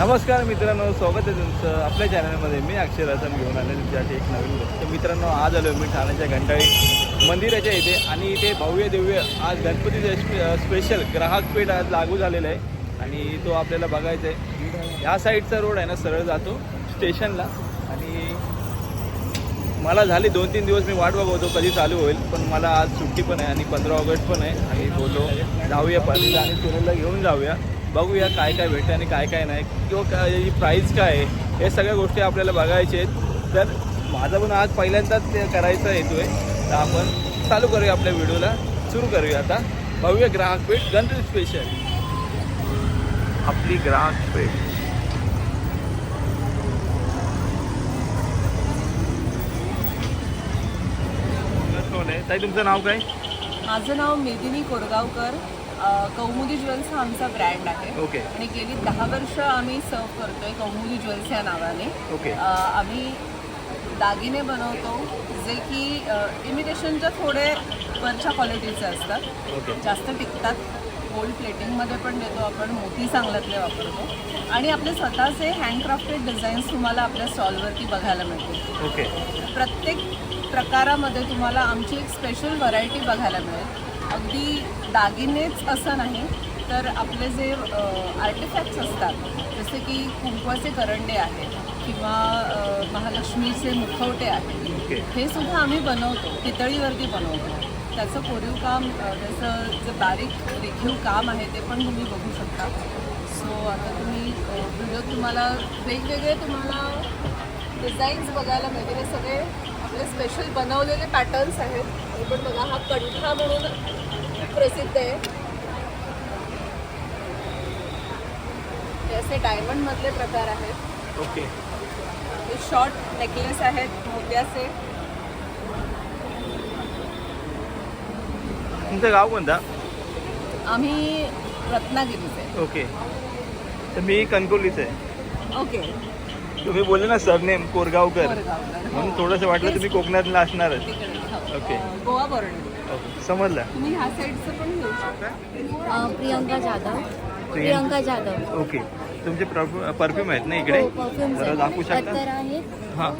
नमस्कार मित्रांनो स्वागत आहे तुमचं आपल्या चॅनलमध्ये मी अक्षर घेऊन आले तुमच्यासाठी एक नवीन गोष्ट. मित्रांनो आज आलो मी ठाण्याच्या घंटाळी मंदिराच्या इथे आणि इथे भव्य दिव्य आज गणपतीचे स्पे स्पेशल ग्राहक पेठ आज लागू झालेला आहे. आणि तो आपल्याला बघायचा आहे. ह्या साईडचा रोड आहे ना सरळ जातो स्टेशनला आणि मला झाली दोन तीन दिवस मी वाट बघवतो कधी चालू होईल. पण मला आज सुट्टी पण आहे आणि पंधरा ऑगस्ट पण आहे. आणि बोलो जाऊया पाटीलला आणि सुरेला घेऊन जाऊया. बघूया काय काय भेटतं आणि काय काय नाही. किंवा काय याची प्राईस काय आहे हे सगळ्या गोष्टी आपल्याला बघायच्या आहेत. तर माझं पण आज पहिल्यांदाच ते करायचा हेतू आहे. तर आपण चालू करूया आपल्या व्हिडिओला. सुरू करूया आता. भव्य ग्राहक पेठ गणपती स्पेशल आपली ग्राहक पेठ ताई तुमचं नाव काय माझं नाव मेदिनी कोरगावकर. कौमुदी ज्वेल्स हा आमचा ब्रँड आहे. ओके आणि गेली दहा वर्ष आम्ही सर्व करतोय कौमुदी ज्वेल्स या नावाने. ओके अ, आम्ही दागिने बनवतो जे की इमिटेशनच्या थोडे वरच्या क्वालिटीचे असतात. ओके जास्त टिकतात. गोल्ड प्लेटिंगमध्ये पण देतो आपण मोती चांगल्यातले वापरतो. आणि आपले स्वतःचे हँडक्राफ्टेड डिझाईन्स तुम्हाला आपल्या स्टॉलवरती बघायला मिळतील. ओके प्रत्येक प्रकारामध्ये तुम्हाला आमची एक स्पेशल व्हरायटी बघायला मिळेल. अगदी दागिनेच असं नाही तर आपले जे आर्टिफॅक्ट्स असतात जसे की कुंकवाचे करंडे आहेत किंवा महालक्ष्मीचे मुखवटे आहेत हे सुद्धा आम्ही बनवतो पितळीवरती बनवतो. त्याचं कोरीव काम त्याचं जे बारीक रेखीव काम आहे ते पण तुम्ही बघू शकता. सो आता तुम्ही व्हिडिओ तुम्हाला वेगवेगळे तुम्हाला डिझाईन्स बघायला मिळतील. सगळे आपले स्पेशल बनवलेले पॅटर्न्स आहेत. पण बघा हा कंठा म्हणून प्रसिद्ध आहे. असे डायमंडमधले प्रकार आहेत. ओके हे शॉर्ट नेकलेस आहेत मोत्याचे तुमचं गाव कोणता? आम्ही रत्नागिरीचे. ओके तर मी कणकोलीचं आहे ओके तुम्ही बोलले ना सरनेम कोरगावकर. कोरेगावकर. म्हणून थोडंसं वाटलं तुम्ही कोकणातलं असणारच. ओके. Goa border okay. समजलं? तुम्ही ह्या साईडचं पण घेऊ शकता. अ, प्रियंका जाधव. प्रियंका. जाधव. ओके. तुमचे परफ्यूम आहेत ना इकडे? हो, perfumes जरा. दाखवू शकता? अत्तर आहेत. हां.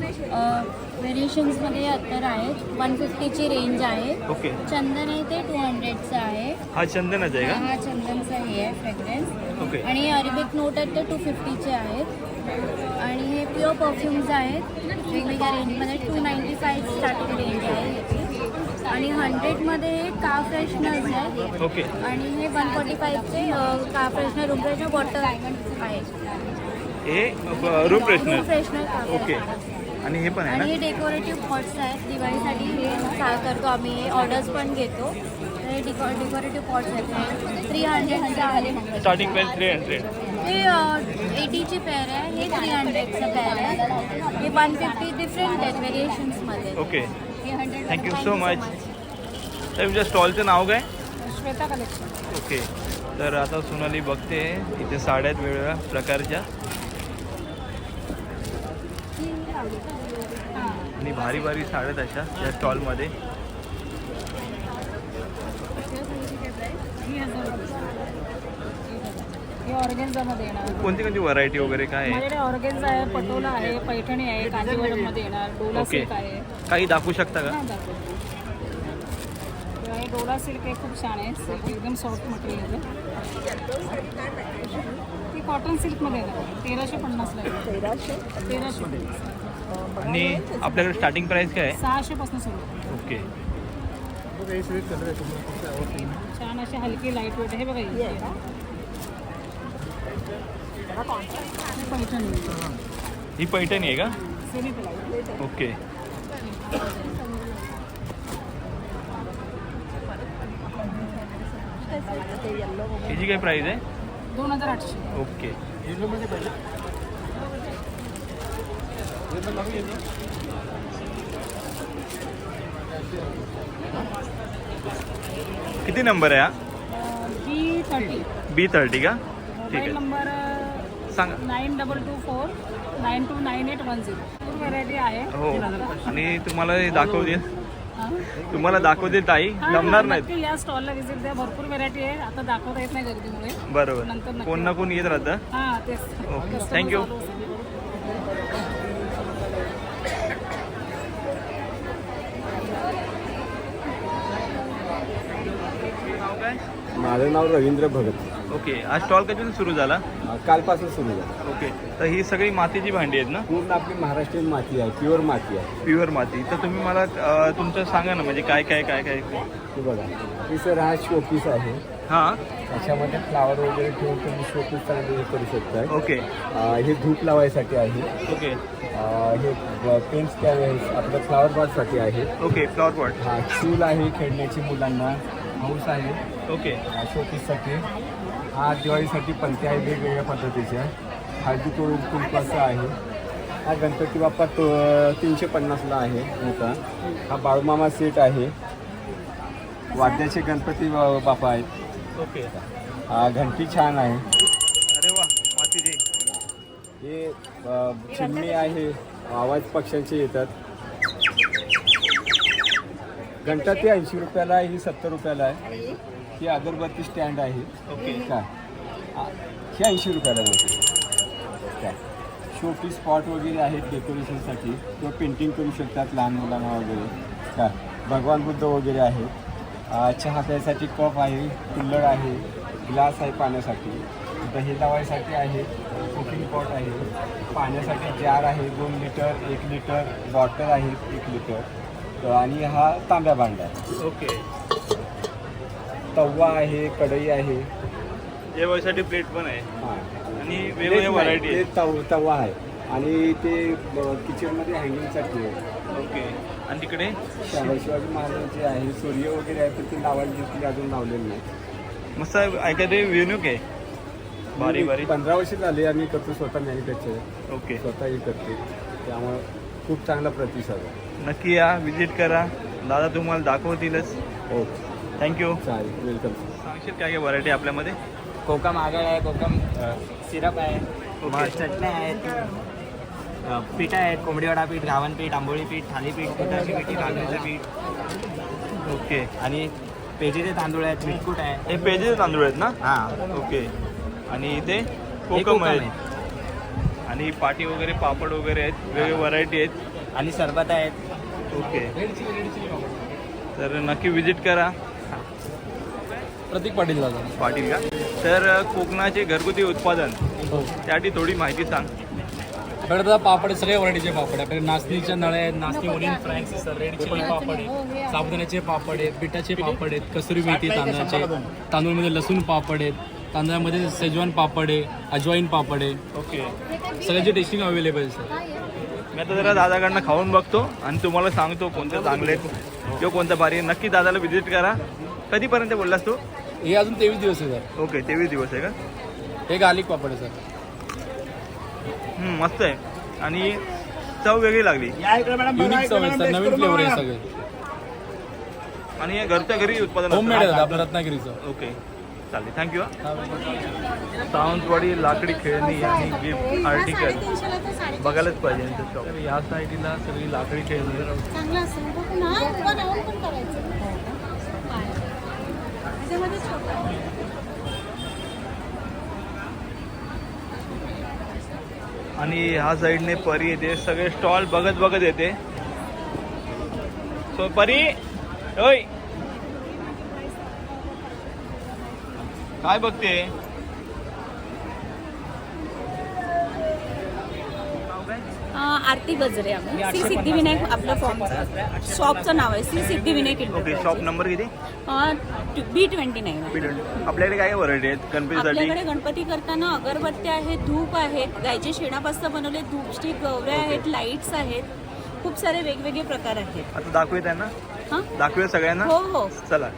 व्हेरिएशन्समध्ये अत्तर आहेत. वन फिफ्टीची रेंज आहे. ओके. चंदन आहे ते टू हंड्रेडचं आहे. हा चंदनच आहे हा का? हा चंदनचा हे आहे फ्रेग्रन्स ओके. आणि अरेबिक नोट आहेत ते टू फिफ्टीचे आहेत. आणि हे प्युअर परफ्युम्स आहेत. वेगवेगळ्या रेंजमध्ये two ninety five starting range आहे. याची आणि हंड्रेडमध्ये हे का फ्रेशनर्स आहेत. ओके. आणि हे वन फोर्टी फाईव्हचे का फ्रेशनर रूम फ्रेशनर बॉटल आहे हे रूम फ्रेशनर फ्रेशनर. ओके. आणि हे पण आहे आणि हे ना डेकोरेटिव्ह पॉट्स आहेत. दिवाळीसाठी हे सा- करतो आम्ही हे ऑर्डर्स पण घेतो. तर हे डिको डेकोरेटिव्ह पॉट्स आहेत. थ्री हंड्रेडचं आहे. स्टार्टिंग प्राईस थ्री हंड्रेड हे एटीची पेअर आहे. हे थ्री हंड्रेडचं पेअर आहे. हे वन फिफ्टी डिफरंट आहेत व्हेरिएशन्समध्ये okay. Hundred thank you so much तर तुमच्या स्टॉलचं नाव काय? श्वेता कलेक्शन ओके तर आता सोनाली बघते इथे साड्या आहेत वेगवेगळ्या प्रकारच्या. आणि भारी भारी साड्या आहेत अशा या स्टॉलमध्ये हे कोणती कोणती व्हरायटी वगैरे काय आहे? ऑर्गेन्झा आहे पटोला आहे पैठणी आहे कांजीवरममध्ये येणार डोला सिल्क आहे. काही दाखवू शकता का? हा, हे डोला सिल्क आहे खूप छान आहे. सिल्क एकदम सॉफ्ट मटेरियल आहे. ती कॉटन सिल्कमध्ये तेराशे पन्नासला आहे. तेराशे? तेराशे आणि आपल्याकडे स्टार्टिंग प्राइस काय आहे? सहाशेपासून सुरू. ओके. छान अशी हलकी लाइट वेट आहे बघा ही आहे. ही पैठणी ही पैठणी आहे का? ओके. हिची काय प्राइस आहे? दोन हजार आठशे. ओके. किती नंबर आहे हा? बी थर्टी बी थर्टी का? ठीक आहे. नंबर सांगा. Nine double two four nine two nine eight one zero. Variety आहे. हो. आणि तुम्हाला हे दाखवू दे तुम्हाला दाखवते ताई. जमणार नक्की या स्टॉलला व्हिजिट द्या. भरपूर व्हेरायटी आहे. आता दाखवता येत नाही गर्दीमुळे. बरोबर. कोण ना कोण येत राहतं. हा ओके. असतात. माझं नाव रवींद्र भगत. ओके आज स्टॉल कधी सुरू झाला? अं, कालपासून सुरू झालं. ओके तर ही सगळी मातीची भांडी आहेत ना? पूर्ण आपली महाराष्ट्रीयन माती आहे प्युअर माती आहे. प्युअर माती. तर तुम्ही मला अं, तुमचं सांगा ना म्हणजे काय काय काय काय? हे बघा हे सर हा शोपीस आहे. हां. त्याच्यामध्ये फ्लावर वगैरे ठेवून तुम्ही शोपीस चांगले हे करू शकताय ओके. अं, हे धूप लावायसाठी आहे. ओके. अं, हे पेन स्टॅन आहे आपलं फ्लावर पॉटसाठी आहे. ओके फ्लॉवर पॉट हा चूल आहे खेळण्याची मुलांना. हाऊस आहे. ओके. शोपीससाठी हा दिवाळीसाठी पंते आहे वेगवेगळ्या पद्धतीच्या. हळदी कुंकू कुंकवाचा आहे. हा गणपती बाप्पा तो तीनशे पन्नासला आहे मोठा. हा बाळूमामा सेट आहे. वाद्याचे गणपती बा- बाप्पा आहेत. ओके. हा घंटी छान आहे. अरे वा मातीची. हे चिमणी आहे. आवाज पक्ष्यांचे येतात. घंटा ती ऐंशी रुपयाला आहे ही सत्तर रुपयाला आहे. ही अगरबत्ती स्टँड आहे. ओके. आ, ही ऐंशी रुपयाला मिळते. काय शोपीस स्पॉट वगैरे आहेत डेकोरेशनसाठी किंवा पेंटिंग करू शकतात लहान मुलांना वगैरे. काय भगवान बुद्ध वगैरे आहेत चहा प्यायसाठी कप आहे कुल्लड आहे ग्लास आहे पाण्यासाठी. दही लावायसाठी आहे कुकिंग पॉट आहे. पाण्यासाठी जार आहे दोन लिटर एक लिटर बॉटल आहे एक लिटर आणि हा तांब्या भांडा आहे. ओके. तवा आहे कढई आहे. जेवायसाठी प्लेट पण आहे. हां. आणि वेगवेगळ्या व्हरायटी ते तव तवा आहे. आणि ते किचनमध्ये हँगिंगसाठी आहे. ओके. आणि तिकडे? शिवा- शिवाजी महाराजांचे आहे. सूर्य वगैरे आहे तर ते लावायला दिसली अजून लावलेलं नाही मस्त ऐका ते वेन्यूक आहे. भारी भारी. पंधरा वर्ष झाले आम्ही करतो स्वतः मॅन्युफॅक्चर ओके. स्वतःही करते. त्यामुळं खूप चांगला प्रतिसाद आहे. नक्की या. विजिट करा. दादा तुम्हाला दाखवतीलच. ओके थँक्यू चालेल वेलकम सांगशील काय काय व्हरायटी आपल्यामध्ये? कोकम आगळ आहे कोकम सिरप आहे चटण्या आहेत पीठ आहेत कोंबडी वडा पीठ घावन पीठ आंबोळी पीठ थालीपीठ पिठाची पिठी तांदळाचं पीठ. ओके आणि पेजीचे तांदूळ आहेत मिटकूट आहे. हे पेजेस तांदूळ आहेत ना? हां. ओके आणि इथे हे कोकम आहेत. आणि पाटी वगैरे पापड वगैरे आहेत वेगवेगळ्या व्हरायटी आहेत. आणि सरबत आहेत. ओके तर नक्की विजिट करा. प्रतीक पाटील दादा. पाटील का? तर कोकणाचे घरगुती उत्पादन. हो. त्यासाठी थोडी माहिती सांग. आपल्याकडे दादा पापड सगळे व्हरायटीचे पापड आहे आपल्याकडे नाचणीच्या नळ्या आहेत नाचणी ओनियन फ्रँक्स रेड चिली पापड आहेत साबुदाण्याचे पापड आहेत पिठाचे पापड आहेत कसुरी मेथी तांदळाचे तांदूळमध्ये लसूण पापड आहेत तांदळामध्ये सेजवान पापड आहे अजवाईन पापड आहे. ओके. सगळ्याची टेस्टिंग अवेलेबल आहे सर. मी आता जरा दादाकडनं खाऊन बघतो आणि तुम्हाला सांगतो कोणते चांगले आहेत. किंवा कोणतं भारी आहे. नक्की दादाला विजिट करा. कधीपर्यंत बोललास तू? हे अजून तेवीस दिवस आहे सर. ओके तेवीस दिवस आहे का? हे गार्लिक पापड आहे सर. हम्म, मस्त आहे. आणि चव वेगळी लागली. युनिक चव आहे सर. नवीन फ्लेवर आहे सगळे. आणि हे घरच्या घरी उत्पादन होम मेड असतं. आहे आपलं रत्नागिरीचं ओके. चालेल थँक्यू सावंतवाडी लाकडी खेळणी आणि गिफ्ट आर्टिकल बघायलाच पाहिजे यांचं शॉप या साईडला सगळी लाकडी खेळणी. चांगलं असेल. बघ ना उभं राहून पण करायचं. त्याच्यामध्ये छोटं आणि ह्या साईडने परी येते. सगळे स्टॉल बघत बघत येते. सो परी ओय. काय बघते? आरती गजरे आम्ही. श्री सिद्धिविनायक आपलं फॉर्म शॉपचं नाव आहे Shri Siddhivinayak okay shop number किती? बी ट्वेंटी नाईन आपल्याकडे काय व्हरायटी आहेत? गणपतीसाठी? आपल्याकडे गणपती करताना अगरबत्त्या आहेत धूप आहेत गायच्या शेणापासून बनवले धूप स्टिक गवऱ्या आहेत लाईट्स आहेत. खूप सारे वेगवेगळे प्रकार आहेत. आता दाखवूया त्यांना? हां? दाखवूया सगळ्यांना? हो हो. चला.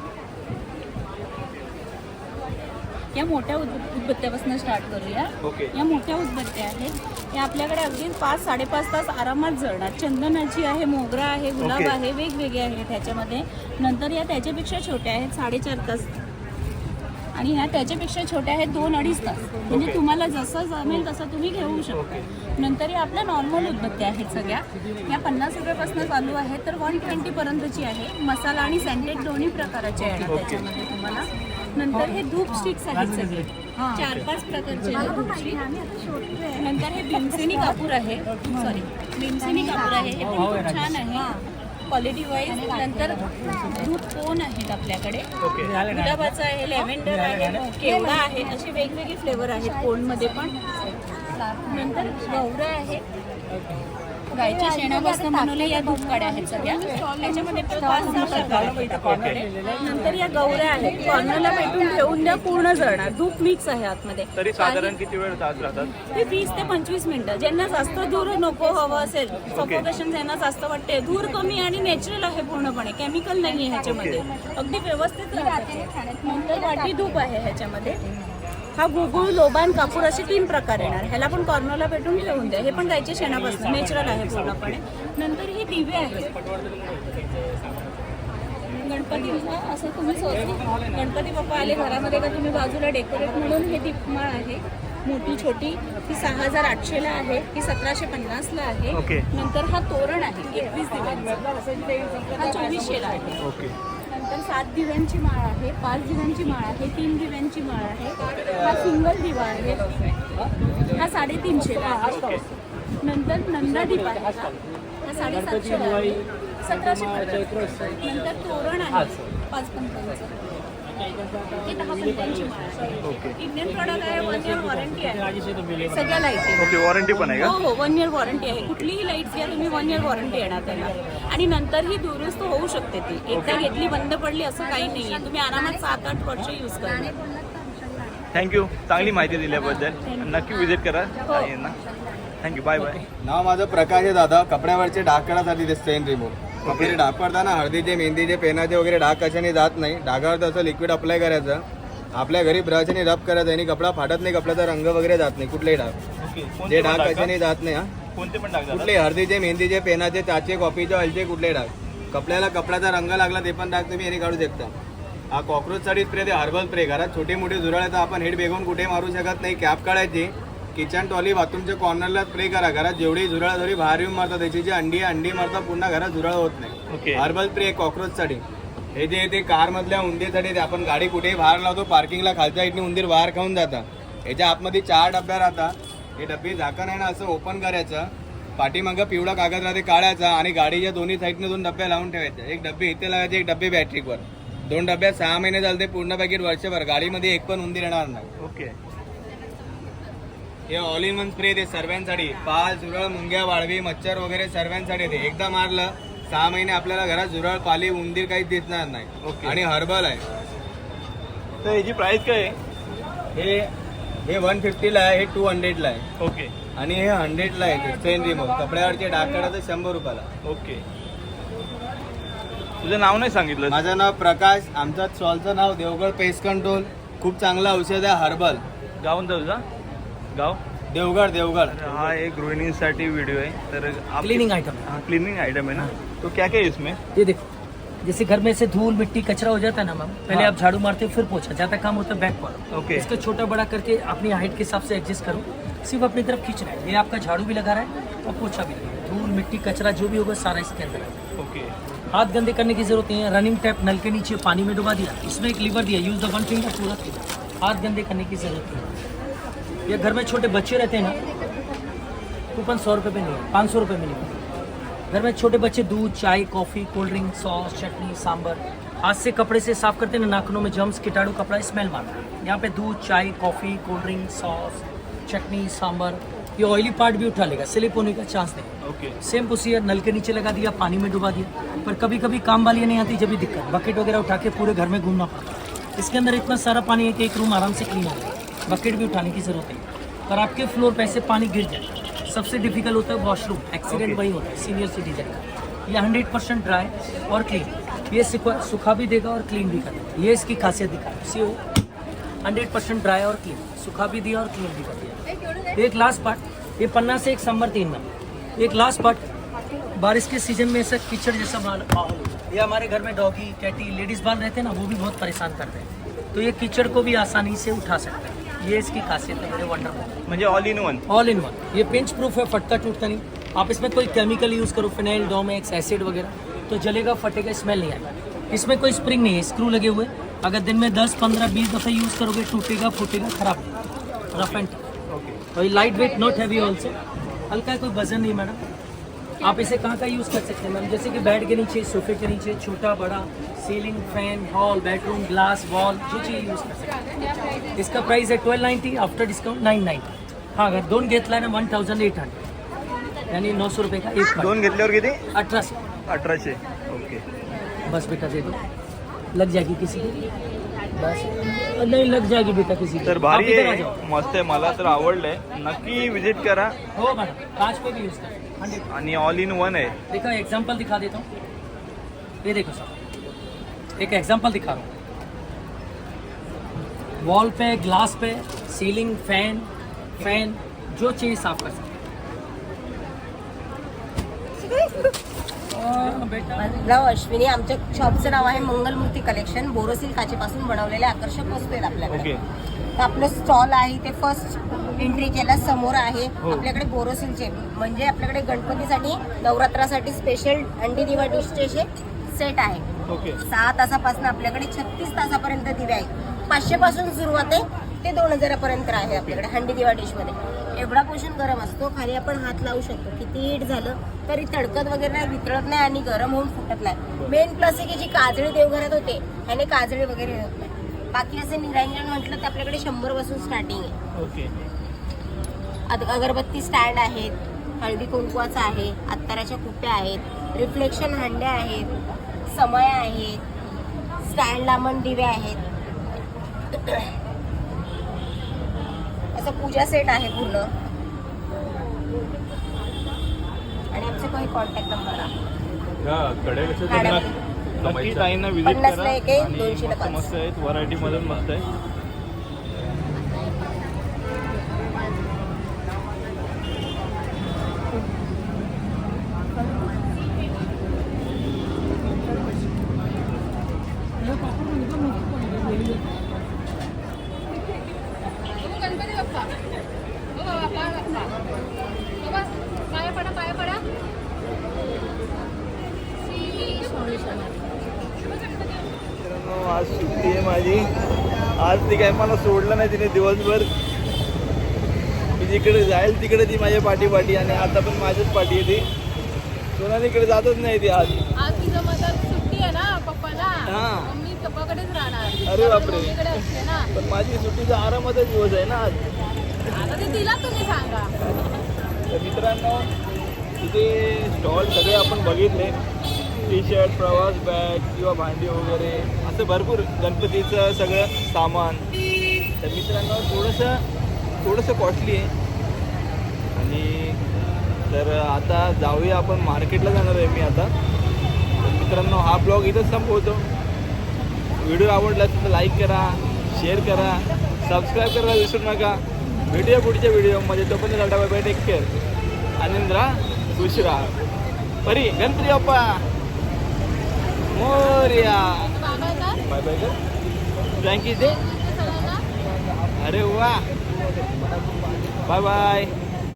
या मोठ्या उद उदबत्त्यापासून स्टार्ट करूया. ओके या मोठ्या उदबत्त्या आहेत. या आपल्याकडे अगदी पाच साडेपाच तास आरामात जळणार. चंदनाची आहे मोगरा आहे गुलाब ओके. आहे वेगवेगळे आहेत ह्याच्यामध्ये. नंतर या त्याच्यापेक्षा छोट्या आहेत साडेचार तास. आणि ह्या त्याच्यापेक्षा छोट्या आहेत दोन अडीच तास. म्हणजे तुम्हाला जसं जमेल तसं तुम्ही घेऊ शकता. नंतर या आपल्या नॉर्मल उदबत्त्या आहेत सगळ्या. या पन्नास रुपयापासून चालू आहेत तर वन ट्वेंटीपर्यंतची आहे. मसाला आणि सँडेड दोन्ही प्रकाराचे आहेत त्याच्यामध्ये तुम्हाला. नंतर हे धूप स्टिक्स आहेत सगळे. चार पाच प्रकारचे नंतर हे भीमसेनी कापूर आहे. सॉरी भीमसेनी कापूर आहे. हे पण खूप छान आहे. क्वालिटी वाईज नंतर धूप कोन आहेत आपल्याकडे? गुलाबाचं आहे लेव्हेंडर आहे केवडा आहे असे वेगवेगळे फ्लेवर आहेत कोनमध्ये पण. नंतर गौरं आहे. गायच्या शेणापासून बनवले या धूप काड्या आहेत सगळ्या त्याच्यामध्ये पाच सहा प्रकार आहेत आपल्याकडे नंतर या गौऱ्या आहेत. कॉर्नरला पेटून ठेवून द्या पूर्ण जळणार. धूप मिक्स आहे आतमध्ये. तरी साधारण किती वेळ तास राहतात? ते वीस ते पंचवीस मिनिटं. ज्यांना जास्त धूर नको हवं असेल सफोकेशन ज्यांना जास्त वाटते धूर कमी आणि नॅचरल आहे पूर्णपणे. केमिकल नाही आहे ह्याच्यामध्ये अगदी व्यवस्थित राहते. नंतर वाटी धूप आहे ह्याच्यामध्ये. हा गुगुळ लोबान कापूर असे तीन प्रकार येणार. ह्याला पण कॉर्नरला पेटून ठेवून द्या. हे पण गायच्या शेणापासून. नॅचरल आहे पूर्णपणे. नंतर हे दिवे आहेत गणपतीला असं तुम्ही सोचता गणपती बाप्पा आले घरामध्ये का तुम्ही बाजूला डेकोरेट म्हणून हे दीपमाळ आहे. मोठी छोटी. ही सहा हजार आठशेला आहे. ही सतराशे पन्नासला आहे. नंतर हा तोरण आहे. एकवीस दिव्यांचा हा चोवीसशेला आहे. तर सात दिव्यांची माळ आहे पाच दिव्यांची माळ आहे तीन दिव्यांची माळ आहे. हा सिंगल दिवा आहे. हा साडेतीनशे नंतर नंदा दिवा आहे. हा साडेसातशे आहे. सतराशे नंतर तोरण आहे. पाच पंचांचं हे दहा पंचांची माळ आहे इंडियन प्रॉडक्ट आहे वन इयर वॉरंटी आहे. सगळ्या लाईटी ओके वॉरंटी पण आहे का? हो हो वन इयर वॉरंटी आहे. कुठलीही लाइट घ्या तुम्ही वन इयर वॉरंटी येणार त्याला. आणि नंतर ही दुरुस्त होऊ शकते ती. एकदा घेतली बंद पडली असं काही नाही आहे. तुम्ही आरामात सात आठ वर्ष यूज करा. थँक्यू चांगली माहिती दिल्याबद्दल नक्की विजिट करा. यांना. थँक्यू बाय बाय नाव माझं प्रकाश आहे दादा. कपड्यावरचे डाग काढासाठी ते स्टेन रिमूव्ह कपडे डाग पडताना हळदीचे मेहंदीचे पेनाचे वगैरे डाग कशाने जात नाही. डागावर तसं लिक्विड अप्लाय करायचं. आपल्या घरी ब्रशने रब करायचं आणि कपडा फाटत नाही कपड्याचा रंग वगैरे जात नाही कुठलेही डाग. जे डाग? कशाने जात नाही हा. कोणते पण टाकतात कुठले हळदीचे मेहंदीचे पेनाचे चाचे कॉफीचे ऑइलचे कुठले डाग. कपड्याला कपड्याचा रंग लागला ते पण डाग तुम्ही याने काढू शकता. हा कॉक्रोच साठी स्प्रे ते हर्बल स्प्रे घरात छोटी मोठी झुरळ तर आपण हेड बेगून कुठे मारू शकत नाही. कॅप काढायची. किचन टॉली बाथरूमच्या कॉर्नरला स्प्रे करा घरात जेवढी झुरळ थोडी बाहेर येऊन मारतात त्याची जी अंडी आहे, अंडी मारता पुन्हा घरात झुरळ होत नाही. हर्बल स्प्रे कॉक्रोच साठी हे जे ते कार मधल्या उंदीसाठी ते आपण गाडी कुठेही बाहेर लावतो पार्किंगला खालच्या इथनी उंदीर बाहेर खाऊन जातात याच्या आतमध्ये चार डब्या राहतात हे डब्बे झाकण आहे ना असं ओपन करायचं. पाठीमागं पिवळा कागद राहते काढायचा आणि गाडीच्या दोन्ही साईडने दोन डब्या लावून ठेवायच्या. एक डब्बे इथे लावायचे एक डब्बे बॅटरीवर दोन डब्यात सहा महिने चालते पूर्ण पॅकेट वर्षभर. गाडीमध्ये एक पण उंदीर येणार नाही. ओके. हे ऑल इन वन स्प्रे ते सर्वांसाठी. पाल झुरळ मुंग्या वाळवी मच्छर वगैरे सर्वांसाठी ते. एकदा मारलं सहा महिने आपल्याला घरात झुरळ पाली उंदीर काहीच दिसणार नाही. ओके. आणि हर्बल आहे. तर याची प्राइस काय आहे? हे हे वन फिफ्टीला आहे हे टू हंड्रेडला आहे. ओके. आणि हे हंड्रेडला आहे स्ट्रेन रिमोव्ह कपड्यावरचे डाग काढायचं शंभर रुपयाला. ओके. तुझं नाव नाही सांगितलं? माझं नाव प्रकाश आमच्या स्टॉलचं नाव देवगड पेस्ट कंट्रोल खूप चांगलं औषध आहे हर्बल. कोणतं तुझा गाव? देवगड देवगड. हा एक गृहिणींसाठी व्हिडिओ आहे. तर आप क्लीनिंग आइटम हाँ क्लीनिंग आइटम है ना? तो क्या क्या है इसमें? ये देखो जैसे घर में से धूल मिट्टी कचरा हो जाता है ना मैम पहले हाँ। आप झाड़ू मारते हो फिर पोछा। ज़्यादा काम होता है बैक पर। ओके इसको छोटा बड़ा करके अपनी हाइट के हिसाब से एडजस्ट करो। सिर्फ़ अपनी तरफ़ खींचना है। ये आपका झाड़ू भी लगा रहा है और पोछा भी लगा रहा है। धूल मिट्टी कचरा जो भी होगा सारा इसके अंदर है ओके हाथ गंदे करने की ज़रूरत नहीं है। रनिंग टैप नल के नीचे पानी में डुबा दिया। इसमें एक लीवर दिया। यूज़ द वन फिंगर पूरा किया हाथ गंदे करने की ज़रूरत नहीं है। ये घर में छोटे बच्चे रहते हैं ना कूपन सौ रुपये में नहीं पाँच सौ रुपये में नहीं घर में छोटे बच्चे दूध चाय coffee cold drink sauce chutney sambar हाथ से कपड़े से साफ़ करते हैं ना नाखूनों में जम्स कीटाणु कपड़ा स्मेल मारता है। यहाँ पे दूध चाय coffee cold drink sauce chutney sambar ये ऑयली पार्ट भी उठा लेगा स्लिप होने का चांस नहीं ओके सेम प्रोसीजर नल के नीचे लगा दिया पानी में डुबा दिया पर कभी कभी काम वाली नहीं आती जब भी दिक्कत बकेट वगैरह उठा के पूरे घर में घूमना पड़ता इसके अंदर इतना सारा पानी है कि एक रूम आराम से क्लीन हो जाए बकेट भी उठाने की ज़रूरत नहीं। पर आपके फ्लोर पे ऐसे पानी गिर जाए सबसे डिफ़िकल्ट होता है वॉशरूम एक्सीडेंट वही होता है सीनियर सिटीजन का। ये हंड्रेड परसेंट ड्राई और क्लीन ये सुखा भी देगा और क्लीन भी करेगा ये इसकी खासियत दिखा सी हंड्रेड परसेंट ड्राई और क्लीन सूखा भी दिया और क्लीन भी कर दिया। एक लास्ट पार्ट ये पन्ना से एक संबर तीन में एक लास्ट पार्ट बारिश के सीज़न में ऐसा कीचड़ जैसा माहौल है। ये हमारे घर में डॉगी कैटी लेडीज़ बाल रहते हैं ना वो भी बहुत परेशान करते हैं। तो ये कीचड़ को भी आसानी से उठा सकते है। ये इसकी खासियत है बड़े वंडरफुल म्हणजे all in one all in one ये पिंच प्रूफ है फटता टूटता नहीं। आप इसमें कोई केमिकल यूज़ करो फिनाइल डोमेक्स एसिड वगैरह तो जलेगा फटेगा स्मेल नहीं आएगा। इसमें कोई स्प्रिंग नहीं है स्क्रू लगे हुए। अगर दिन में 10 15 20 दफ़े यूज़ करोगे टूटेगा फूटेगा खराब। रफ एंड ओके और ये light weight not heavy also हल्का है कोई वज़न नहीं मैडम आप इसे कहाँ का यूज़ कर सकते हैं? मैम जैसे कि बेड के नीचे सोफे के नीचे छोटा बड़ा ceiling fan hall bedroom glass wall जो चाहिए यूज़ कर सकते हैं। इसका प्राइस है twelve ninety after discount nine ninety हा अगर दोन घेतला ना वन थाउजंड एट हंड्रेड यानी नौ सौ रुपये का एक दोन घेतल्यावर किती? अठारह अठराशे ओके। बस बेटा दे दो। लग जाएगी किसी की? बस। नहीं लग जाएगी बेटा किसी की। तर आप भारी इधर आ आहे जाओ। मस्त आहे मला तर आवडलंय। नक्की विजिट करा। हो मैडम। कांच पे भी यूज़ कर आणि ऑल इन वन आहे. देखो एग्जांपल दिखा देता हूँ। ये देखो सर एक एग्जांपल दिखा रहा हूँ। वॉल पे ग्लास पे सीलिंग फैन फैन जो चाहिए साफ कर सकते नाव अश्विनी आमच्या शॉपचं नाव आहे मंगलमूर्ती कलेक्शन बोरोसिल काचेपासून बनवलेले आकर्षक वस्तू आहेत आपल्याकडे. आपलं स्टॉल आहे ते फर्स्ट एंट्री केल्या समोर आहे. आपल्याकडे बोरोसिलचे म्हणजे आपल्याकडे गणपतीसाठी नवरात्रासाठी स्पेशल अंडी दिवा डिशचे सेट आहे. सहा तासापासून आपल्याकडे छत्तीस तासापर्यंत दिवे आहेत. पाचशे पासून सुरुवात आहे ते दोन हजारापर्यंत आहे आपल्याकडे हंडी दिवा डिशमध्ये एवढा पोषण गरम असतो खाली आपण हात लावू शकतो. किती हीट झालं तरी तडकत वगैरे नाही वितळत नाही आणि गरम होऊन फुटत नाही. मेन प्लस आहे की जी काजळी देवघरात होते ह्याने काजळी वगैरे होत नाही बाकी असे निरंजन म्हटलं तर आपल्याकडे शंभरपासून स्टार्टिंग आहे. ओके अग- अगरबत्ती स्टँड आहेत हळदी कुंकवाचं आहे अत्ताराच्या कुप्या आहेत रिफ्लेक्शन हंड्या आहेत समय आहेत स्टँड लांबण दिवे आहेत. असं पूजा सेट आहे पूर्ण. आणि आमचे काही कॉन्टॅक्ट नंबर आहे. नक्की ताईंना विजिट करा पाच. मस्त आहेत व्हरायटी मधून मस्त आहे मित्रांनो, आज सुट्टी आहे माझी. आज ती काय मला सोडलं नाही तिने दिवसभर. मी जिकडे जाईल तिकडे ती माझ्या पाठी पाठी आणि आता पण माझ्याच पाठी आहे ती. सोनालीकडे जातच नाही ती आज. आज मदत सुट्टी आहे ना पप्पाला. हा. मम्मी पप्पाकडेच राहणार. अरे बापरे. मम्मीकडे असते ना. पण माझी सुट्टीचा आरामाचा दिवस आहे ना आज. आता ते तिला तुम्ही सांगा. तर मित्रांनो तिथे स्टॉल सगळे आपण बघितले. टी शर्ट प्रवास बॅग किंवा भांडी वगैरे. असं भरपूर गणपतीचं सगळं सामान. तर मित्रांनो थोडंसं थोडंसं कॉस्टली आहे. आणि तर आता जाऊया आपण मार्केटला जाणार आहे मी आता. तर मित्रांनो हा ब्लॉग इथंच संपवतो. व्हिडिओ आवडला तर लाईक करा शेअर करा सबस्क्राईब करायला विसरू नका. व्हिडिओ पुढच्या व्हिडिओमध्ये तोपर्यंत पण बाय बाय टेक केअर आनंद राहा खुश राहा. परी गणपती बाप्पा. मोर्या. फ्रँकी दे अरे वा. Bye bye